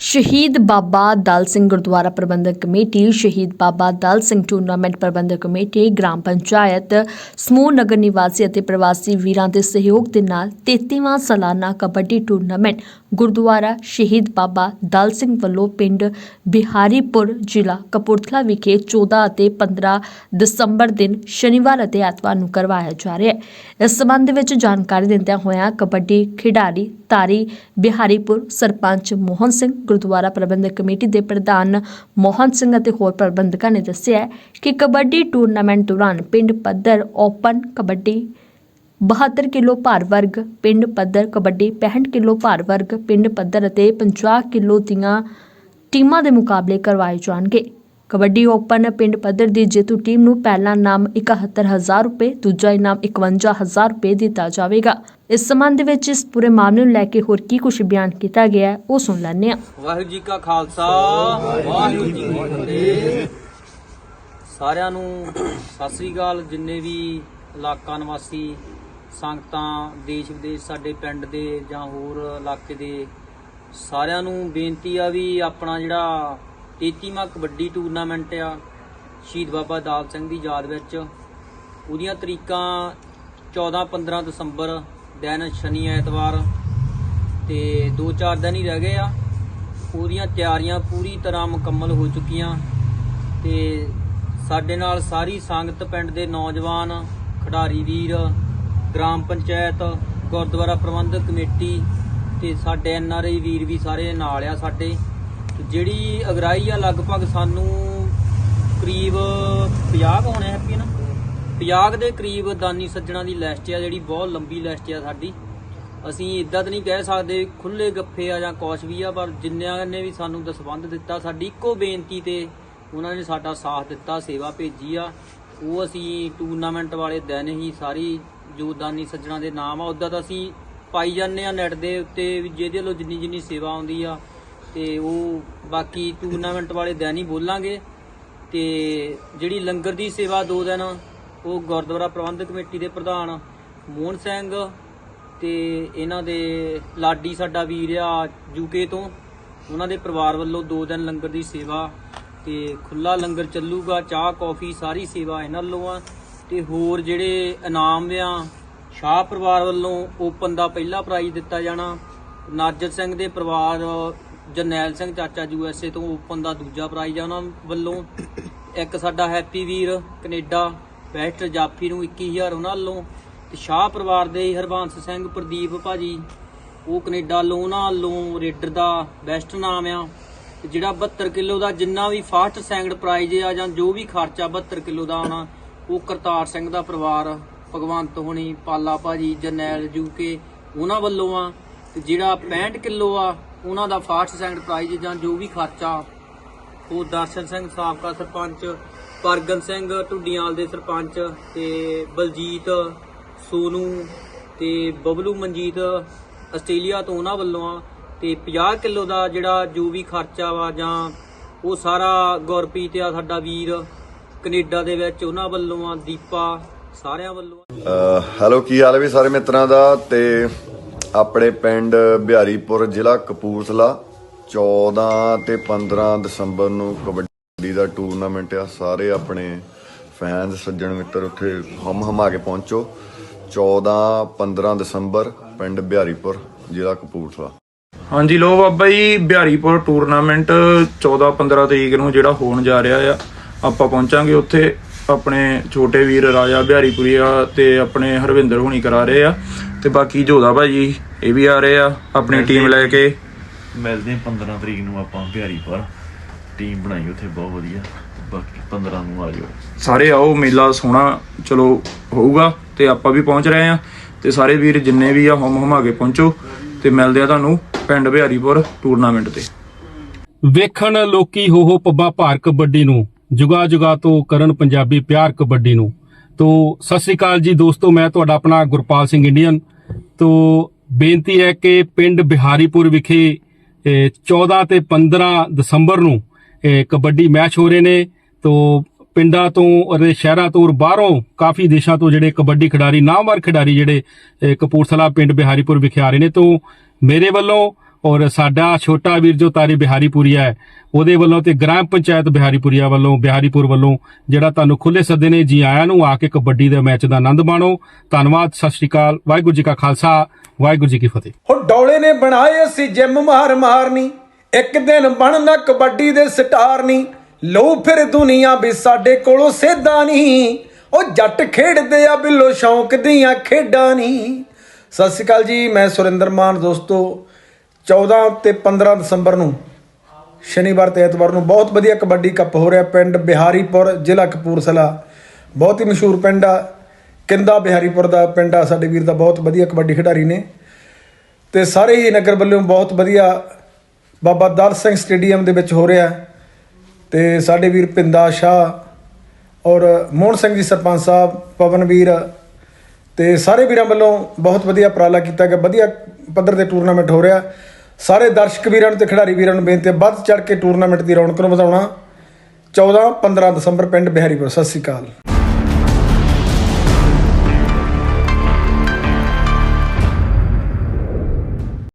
ਸ਼ਹੀਦ ਬਾਬਾ ਦਲ ਸਿੰਘ ਗੁਰਦੁਆਰਾ ਪ੍ਰਬੰਧਕ committee, Shaheed Baba Dal Singh tournament ਪ੍ਰਬੰਧਕ committee, gram panchayat, ਸਮੂਹ ਨਗਰ ਨਿਵਾਸੀ ਅਤੇ ਪ੍ਰਵਾਸੀ ਵੀਰਾਂ ਦੇ ਸਹਿਯੋਗ ਦੇ ਨਾਲ 33ਵਾਂ ਸਾਲਾਨਾ ਕਬੱਡੀ ਟੂਰਨਾਮੈਂਟ ਗੁਰਦੁਆਰਾ ਸ਼ਹੀਦ ਬਾਬਾ ਦਲ ਸਿੰਘ ਵੱਲੋਂ ਪਿੰਡ ਬਿਹਾਰੀਪੁਰ ਜ਼ਿਲ੍ਹਾ ਕਪੂਰਥਲਾ ਵਿਖੇ 14 ਅਤੇ 15 ਦਸੰਬਰ ਦਿਨ ਸ਼ਨੀਵਾਰ ਅਤੇ ਐਤਵਾਰ ਨੂੰ ਕਰਵਾਇਆ ਜਾ ਰਿਹਾ ਹੈ। ਇਸ ਸੰਬੰਧ ਵਿੱਚ ਜਾਣਕਾਰੀ ਦਿੰਦਿਆਂ ਹੋਇਆਂ ਕਬੱਡੀ ਖਿਡਾਰੀ ਤਾਰੀ ਬਿਹਾਰੀਪੁਰ ਸਰਪੰਚ ਮੋਹਨ ਸਿੰਘ, ਗੁਰਦੁਆਰਾ ਪ੍ਰਬੰਧਕ ਕਮੇਟੀ ਦੇ ਪ੍ਰਧਾਨ ਮੋਹਨ ਸਿੰਘ ਅਤੇ ਹੋਰ ਪ੍ਰਬੰਧਕਾਂ ਨੇ ਦੱਸਿਆ ਕਿ ਕਬੱਡੀ ਟੂਰਨਾਮੈਂਟ ਦੌਰਾਨ ਪਿੰਡ ਪੱਧਰ ਓਪਨ ਕਬੱਡੀ 72 ਕਿਲੋ ਭਾਰ ਵਰਗ, ਪਿੰਡ ਪੱਧਰ, ਕਬੱਡੀ 65 ਕਿਲੋ ਭਾਰ ਵਰਗ, ਪਿੰਡ ਪੱਧਰ ਅਤੇ 50 ਕਿਲੋ ਦੀਆਂ ਟੀਮਾਂ ਦੇ ਮੁਕਾਬਲੇ ਕਰਵਾਏ ਜਾਣਗੇ। ਕਬੱਡੀ ਓਪਨ ਪਿੰਡ ਪੱਧਰ ਦੀ ਜੇਤੂ ਟੀਮ ਨੂੰ ਪਹਿਲਾ ਇਨਾਮ 71000 ਰੁਪਏ, ਦੂਜਾ ਇਨਾਮ 51000 ਰੁਪਏ ਦਿੱਤਾ ਜਾਵੇਗਾ। ਇਸ ਸੰਬੰਧ ਵਿੱਚ ਇਸ ਪੂਰੇ ਮਾਮਲੇ ਨੂੰ ਲੈ ਕੇ ਹੋਰ ਕੀ ਕੁਝ ਬਿਆਨ ਕੀਤਾ ਗਿਆ ਹੈ ਉਹ ਸੁਣ ਲੈਂਦੇ ਹਾਂ। ਵਾਹਿਗੁਰੂ ਜੀ ਕਾ ਖਾਲਸਾ, ਵਾਹਿਗੁਰੂ ਜੀ ਕੀ ਫਤਿਹ। ਸਾਰਿਆਂ ਨੂੰ ਸਤਿ ਸ੍ਰੀ ਅਕਾਲ, ਜਿੰਨੇ ਵੀ ਇਲਾਕਾ ਨਿਵਾਸੀ ਸੰਗਤਾਂ ਦੇਸ਼ ਵਿਦੇਸ਼ ਸਾਡੇ ਪਿੰਡ ਦੇ ਜਾਂ ਹੋਰ ਇਲਾਕੇ ਦੇ ਸਾਰਿਆਂ ਨੂੰ ਬੇਨਤੀ ਆ ਵੀ ਆਪਣਾ ਜਿਹੜਾ 33ਵਾਂ ਕਬੱਡੀ ਟੂਰਨਾਮੈਂਟ ਆ, ਸ਼ਹੀਦ ਬਾਬਾ ਦਾਲ ਸਿੰਘ ਦੀ ਯਾਦ ਵਿੱਚ, ਉਹਦੀਆਂ ਤਰੀਕਾਂ 14 15 ਦਸੰਬਰ ਦਿਨ ਸ਼ਨੀ ਐਤਵਾਰ ਤੇ 2-4 ਦਿਨ ਹੀ ਰਹਿ ਗਏ ਆ। ਉਹਦੀਆਂ ਤਿਆਰੀਆਂ ਪੂਰੀ ਤਰ੍ਹਾਂ ਮੁਕੰਮਲ ਹੋ ਚੁੱਕੀਆਂ ਤੇ ਸਾਡੇ ਨਾਲ ਸਾਰੀ ਸੰਗਤ ਪਿੰਡ ਦੇ ਨੌਜਵਾਨ, ਖਿਡਾਰੀ ਵੀਰ ਗ੍ਰਾਮ ਪੰਚਾਇਤ, ਗੁਰਦੁਆਰਾ ਪ੍ਰਬੰਧਕ ਕਮੇਟੀ ਤੇ ਸਾਡੇ ਐਨਆਰਆਈ ਵੀਰ ਵੀ ਸਾਰੇ ਨਾਲ ਆ ਸਾਡੇ। ਤੇ ਜਿਹੜੀ ਅਗਰਾਈ ਆ ਲਗਭਗ ਸਾਨੂੰ ਕਰੀਬ 50 ਕੁ ਹੋਣੇ ਹੈਪੀ ਨਾ? 50 ਦੇ ਕਰੀਬ ਦਾਨੀ ਸੱਜਣਾ ਦੀ ਲਿਸਟ ਆ ਜਿਹੜੀ ਬਹੁਤ ਲੰਬੀ ਲਿਸਟ ਆ ਸਾਡੀ। ਅਸੀਂ ਇਦਾਂ ਤਾਂ ਨਹੀਂ ਕਹਿ ਸਕਦੇ ਖੁੱਲੇ ਗੱਫੇ ਆ ਜਾਂ ਕੁਛ ਵੀ ਆ, ਪਰ ਜਿੰਨਿਆਂ ਨੇ ਵੀ ਸਾਨੂੰ ਦਸਵੰਧ ਦਿੱਤਾ, ਸਾਡੀ ਇੱਕੋ ਬੇਨਤੀ ਤੇ ਉਹਨਾਂ ਨੇ ਸਾਡਾ ਸਾਥ ਦਿੱਤਾ, ਸੇਵਾ ਭੇਜੀ ਆ। ਉਹ ਅਸੀਂ ਟੂਰਨਾਮੈਂਟ ਵਾਲੇ ਦਿਨ ਹੀ ਸਾਰੀ ਜੋ ਦਾਨੀ ਸੱਜਣਾ ਦੇ ਨਾਮ ਆ। ਉਦਾਂ ਤਾਂ ਅਸੀਂ ਪਾਈ ਜਾਂਦੇ ਆ ਨੈਟ ਦੇ ਉੱਤੇ ਵੀ ਜਿਹਦੇ ਵੱਲੋਂ ਜਿੰਨੀ ਜਿੰਨੀ ਸੇਵਾ ਆਉਂਦੀ ਆ। ਤੇ ਉਹ ਬਾਕੀ ਟੂਰਨਾਮੈਂਟ ਵਾਲੇ ਦਿਨ ਹੀ ਬੋਲਾਂਗੇ। ਤੇ ਜਿਹੜੀ ਲੰਗਰ ਦੀ ਸੇਵਾ ਦੋ ਦਿਨ, ਉਹ ਗੁਰਦੁਆਰਾ ਪ੍ਰਬੰਧਕ ਕਮੇਟੀ ਦੇ ਪ੍ਰਧਾਨ ਮੋਹਨ ਸਿੰਘ ਤੇ ਇਹਨਾਂ ਦੇ ਲਾਡੀ ਸਾਡਾ ਵੀਰ ਆ ਯੂਕੇ ਤੋਂ। ਉਹਨਾਂ ਦੇ ਪਰਿਵਾਰ ਵੱਲੋਂ ਦੋ ਦਿਨ ਲੰਗਰ ਦੀ ਸੇਵਾ ਤੇ ਖੁੱਲਾ ਲੰਗਰ ਚੱਲੂਗਾ, ਚਾਹ, ਕੌਫੀ, ਸਾਰੀ ਸੇਵਾ ਇਹਨਾਂ ਵੱਲੋਂ ਆ। ਤੇ ਹੋਰ ਜਿਹੜੇ ਇਨਾਮ ਆ, ਸ਼ਾਹ ਪਰਿਵਾਰ ਵੱਲੋਂ ਓਪਨ ਦਾ ਪਹਿਲਾ ਪ੍ਰਾਈਜ਼ ਦਿੱਤਾ ਜਾਣਾ। ਨਾਜਰ ਸਿੰਘ ਦੇ ਪਰਿਵਾਰ, ਜਰਨੈਲ ਸਿੰਘ ਚਾਚਾ ਯੂਐਸਏ ਤੋਂ ਓਪਨ ਦਾ ਦੂਜਾ ਪ੍ਰਾਈਜ਼ ਆ ਉਹਨਾਂ ਵੱਲੋਂ। ਇੱਕ ਸਾਡਾ ਹੈਪੀ ਵੀਰ, ਕੈਨੇਡਾ, ਬੈਸਟ ਜਾਫੀ ਨੂੰ 21000 ਉਹਨਾਂ ਵੱਲੋਂ। ਤੇ ਸ਼ਾਹ ਪਰਿਵਾਰ ਦੇ ਹਰਬੰਸ ਸਿੰਘ ਪ੍ਰਦੀਪ ਭਾਜੀ, ਉਹ ਕੈਨੇਡਾ ਵੱਲੋਂ ਉਹਨਾਂ ਵੱਲੋਂ ਰੇਡਰ ਦਾ ਬੈਸਟ ਨਾਮ ਆ। ਜਿਹੜਾ 72 ਕਿਲੋ ਦਾ ਜਿੰਨਾ ਵੀ ਫਾਸਟ ਸੈਂਗਡ ਪ੍ਰਾਈਜ਼ ਆ ਜਾਂ ਜੋ ਵੀ ਖਰਚਾ 72 ਕਿਲੋ ਦਾ ਆਉਣਾ, ਉਹ ਕਰਤਾਰ ਸਿੰਘ ਦਾ ਪਰਿਵਾਰ, ਭਗਵੰਤ ਹੋਣੀ, ਪਾਲਾ ਭਾਜੀ, ਜਰਨੈਲ ਯੂਕੇ ਉਹਨਾਂ ਵੱਲੋਂ ਆ। ਤੇ ਜਿਹੜਾ 65 ਕਿਲੋ ਆ, ਉਹਨਾਂ ਦਾ ਫਾਸਟ ਸੈਂਗਡ ਪ੍ਰਾਈਜ਼ ਜਾਂ ਜੋ ਵੀ ਖਰਚਾ, ਉਹ ਦਰਸ਼ਨ ਸਿੰਘ, ਸਾਬਕਾ ਸਰਪੰਚ, ਪਰਗਨ ਸਿੰਘ ਟੁੱਡੀਆਲ ਦੇ ਸਰਪੰਚ ਤੇ ਬਲਜੀਤ, ਸੋਨੂ ਤੇ ਬਬਲੂ ਮਨਜੀਤ, ਆਸਟ੍ਰੇਲੀਆ ਤੋਂ ਉਹਨਾਂ ਵੱਲੋਂ ਆ। ਤੇ 50 ਕਿਲੋ ਦਾ ਜਿਹੜਾ ਜੋ ਵੀ ਖਰਚਾ ਵਾ ਜਾਂ ਉਹ ਸਾਰਾ ਗੁਰਪ੍ਰੀਤ ਆ, ਸਾਡਾ ਵੀਰ, ਕੈਨੇਡਾ ਦੇ ਵਿੱਚ ਉਹਨਾਂ ਵੱਲੋਂ ਆ, ਦੀਪਾ, ਸਾਰਿਆਂ ਵੱਲੋਂ ਹੈਲੋ, ਕੀ ਹਾਲ ਹੈ ਵੀ ਸਾਰੇ ਮਿੱਤਰਾਂ ਦਾ? ਤੇ ਆਪਣੇ ਪਿੰਡ ਬਿਹਾਰੀਪੁਰ ਜ਼ਿਲ੍ਹਾ ਕਪੂਰਥਲਾ 14 ਤੇ 15 ਦਸੰਬਰ ਨੂੰ ਕਬੱਡੀ ਦਾ ਟੂਰਨਾਮੈਂਟ ਆ। ਸਾਰੇ ਆਪਣੇ ਫੈਨਸ ਸੱਜਣ ਮਿੱਤਰ ਉੱਥੇ ਹਮ ਹਮਾ ਕੇ ਪਹੁੰਚੋ। 14 15 ਦਸੰਬਰ, ਪਿੰਡ ਬਿਹਾਰੀਪੁਰ ਜ਼ਿਲ੍ਹਾ ਕਪੂਰਥਲਾ। ਹਾਂਜੀ ਲੋ ਬਾਬਾ ਜੀ ਬਿਹਾਰੀਪੁਰ ਟੂਰਨਾਮੈਂਟ 14 15 ਤਰੀਕ ਨੂੰ ਜਿਹੜਾ ਹੋਣ ਜਾ ਰਿਹਾ ਆ। ਆਪਾਂ ਪਹੁੰਚਾਂਗੇ ਉੱਥੇ। ਆਪਣੇ ਛੋਟੇ ਵੀਰ ਰਾਜਾ ਬਿਹਾਰੀਪੁਰੀਆ ਤੇ ਆਪਣੇ ਹਰਵਿੰਦਰ ਹੋਣੀ ਕਰਾ ਰਹੇ ਆ। ਤੇ ਬਾਕੀ ਜੋਦਾ ਭਾਜੀ ਇਹ ਵੀ ਆ ਰਹੇ ਆ ਆਪਣੀ ਟੀਮ ਲੈ ਕੇ। ਮਿਲਦੇ ਹਾਂ 15 ਤਰੀਕ ਨੂੰ ਆਪਾਂ ਬਿਹਾਰੀਪੁਰ। ਟੀਮ ਬਣਾਈ ਉੱਥੇ ਬਹੁਤ ਵਧੀਆ। ਬਾਕੀ 15 ਨੂੰ ਆ ਜਾਓ। ਸਾਰੇ ਆਓ ਮੇਲਾ ਸੋਹਣਾ ਚਲੋ ਹੋਊਗਾ ਤੇ ਆਪਾਂ ਵੀ ਪਹੁੰਚ ਰਹੇ ਆ। ਤੇ ਸਾਰੇ ਵੀਰ ਜਿੰਨੇ ਵੀ ਆ ਹਮ ਹਮਾ ਕੇ ਪਹੁੰਚੋ। ਤੇ ਮਿਲਦੇ ਆ ਤੁਹਾਨੂੰ। ਪਿੰਡ ਬਿਹਾਰੀਪੁਰ ਟੂਰਨਾਮੈਂਟ ਤੇ। ਵੇਖਣ ਲੋਕੀ ਹੋ ਹੋ ਪੱਬਾ ਭਾਰ ਕਬੱਡੀ ਨੂੰ ਜੁਗਾ ਜੁਗਾ ਤੋਂ ਕਰਨ ਪੰਜਾਬੀ ਪਿਆਰ ਕਬੱਡੀ ਨੂੰ। ਤੋ ਸਤਿ ਸ੍ਰੀ ਅਕਾਲ ਜੀ ਦੋਸਤੋ ਮੈਂ ਤੁਹਾਡਾ ਆਪਣਾ ਗੁਰਪਾਲ ਸਿੰਘ ਇੰਡੀਅਨ। ਤੋ ਬੇਨਤੀ ਹੈ ਕਿ ਪਿੰਡ ਬਿਹਾਰੀਪੁਰ ਵਿਖੇ eh, 14 ਤੇ 15 ਦਸੰਬਰ ਨੂੰ ਕਬੱਡੀ ਮੈਚ ਹੋ ਰਹੇ ਨੇ। ਤੋ ਪਿੰਡਾਂ ਤੋਂ ਅਤੇ ਸ਼ਹਿਰਾਂ ਤੋਂ ਬਾਹਰੋਂ ਕਾਫੀ ਦੇਸ਼ਾਂ ਤੋਂ ਜਿਹੜੇ ਕਬੱਡੀ ਖਿਡਾਰੀ ਨਾਮਵਰ ਖਿਡਾਰੀ ਜਿਹੜੇ ਕਪੂਰਥਲਾ ਪਿੰਡ ਬਿਹਾਰੀਪੁਰ ਵਿਖੇ ਆ ਰਹੇ ਨੇ। ਤੋ ਮੇਰੇ ਵੱਲੋਂ ਔਰ ਸਾਡਾ ਛੋਟਾ ਵੀਰ ਜੋ ਤਾਰੀ ਬਿਹਾਰੀਪੁਰੀਆ ਹੈ, ਉਹਦੇ ਵੱਲੋਂ ਤੇ ਗ੍ਰਾਮ ਪੰਚਾਇਤ ਬਿਹਾਰੀਪੁਰੀਆ ਵੱਲੋਂ, ਬਿਹਾਰੀਪੁਰ ਵੱਲੋਂ ਜਿਹੜਾ ਤੁਹਾਨੂੰ ਖੁੱਲੇ ਸੱਦੇ ਨੇ, ਜੀ ਆਇਆਂ ਨੂੰ ਆ ਕੇ ਕਬੱਡੀ ਦੇ ਮੈਚ ਦਾ ਆਨੰਦ ਮਾਣੋ। ਧੰਨਵਾਦ, ਸਤਿ ਸ਼੍ਰੀ ਅਕਾਲ, ਵਾਹਿਗੁਰੂ ਜੀ ਕਾ ਖਾਲਸਾ, ਵਾਹਿਗੁਰੂ ਜੀ ਕੀ ਫਤਿਹ। ਹੋ ਡੌਲੇ ਨੇ ਬਣਾਏ ਅਸੀਂ ਜਿੰਮ ਮਾਰ ਮਾਰਨੀ, ਇੱਕ ਦਿਨ ਬਣਨਾ ਕਬੱਡੀ ਦੇ ਸਟਾਰ ਨਹੀਂ ਲੋ ਫਿਰ ਦੁਨੀਆ ਵੀ ਸਾਡੇ ਕੋਲੋਂ ਸੇਧਾ ਨਹੀਂ ਉਹ ਜੱਟ ਖੇਡਦੇ ਆ ਬਿੱਲੋ ਸ਼ੌਂਕ ਦੀਆਂ ਖੇਡਾਂ ਨਹੀਂ ਸਤਿ ਸ਼੍ਰੀ ਅਕਾਲ ਜੀ, ਮੈਂ ਸੁਰਿੰਦਰ ਮਾਨ ਦੋਸਤੋ 14 ਤੇ 15 ਦਸੰਬਰ ਨੂੰ, ਸ਼ਨੀਵਾਰ ਤੇ ਐਤਵਾਰ ਨੂੰ ਬਹੁਤ ਵਧੀਆ ਕਬੱਡੀ ਕੱਪ ਹੋ ਰਿਹਾ ਪਿੰਡ ਬਿਹਾਰੀਪੁਰ, ਜ਼ਿਲ੍ਹਾ ਕਪੂਰਥਲਾ ਬਹੁਤ ਹੀ ਮਸ਼ਹੂਰ ਪਿੰਡ ਆ, ਕਿੰਦਾ ਬਿਹਾਰੀਪੁਰ ਦਾ ਪਿੰਡ ਆ, ਸਾਡੇ ਵੀਰ ਦਾ ਬਹੁਤ ਵਧੀਆ ਕਬੱਡੀ ਖਿਡਾਰੀ ਨੇ ਤੇ ਸਾਰੇ ਹੀ ਨਗਰ ਵੱਲੋਂ ਬਹੁਤ ਵਧੀਆ ਬਾਬਾ ਦਲ ਸਿੰਘ ਸਟੇਡੀਅਮ ਦੇ ਵਿੱਚ ਹੋ ਰਿਹਾ ਹੈ। ਤੇ ਸਾਡੇ ਵੀਰ ਪਿੰਦਾ ਸ਼ਾਹ ਔਰ ਮੋਹਨ ਸਿੰਘ ਜੀ ਸਰਪੰਚ ਸਾਹਿਬ ਪਵਨਵੀਰ ਤੇ ਸਾਰੇ ਵੀਰਾਂ ਵੱਲੋਂ ਬਹੁਤ ਵਧੀਆ ਉਪਰਾਲਾ ਕੀਤਾ ਗਿਆ, ਵਧੀਆ ਪੱਧਰ ਤੇ ਟੂਰਨਾਮੈਂਟ ਹੋ ਰਿਹਾ। ਸਾਰੇ ਦਰਸ਼ਕ ਵੀਰਾਂ ਨੂੰ ਤੇ ਖਿਡਾਰੀ ਵੀਰਾਂ ਨੂੰ ਬੇਨਤੀ ਹੈ, ਵੱਧ ਚੜ ਕੇ ਟੂਰਨਾਮੈਂਟ ਦੀ ਰੌਣਕ ਨੂੰ ਵਧਾਉਣਾ। 14 15 ਦਸੰਬਰ ਪਿੰਡ ਬਿਹਾਰੀਪੁਰ, ਸਤਿ ਸ਼੍ਰੀ ਅਕਾਲ।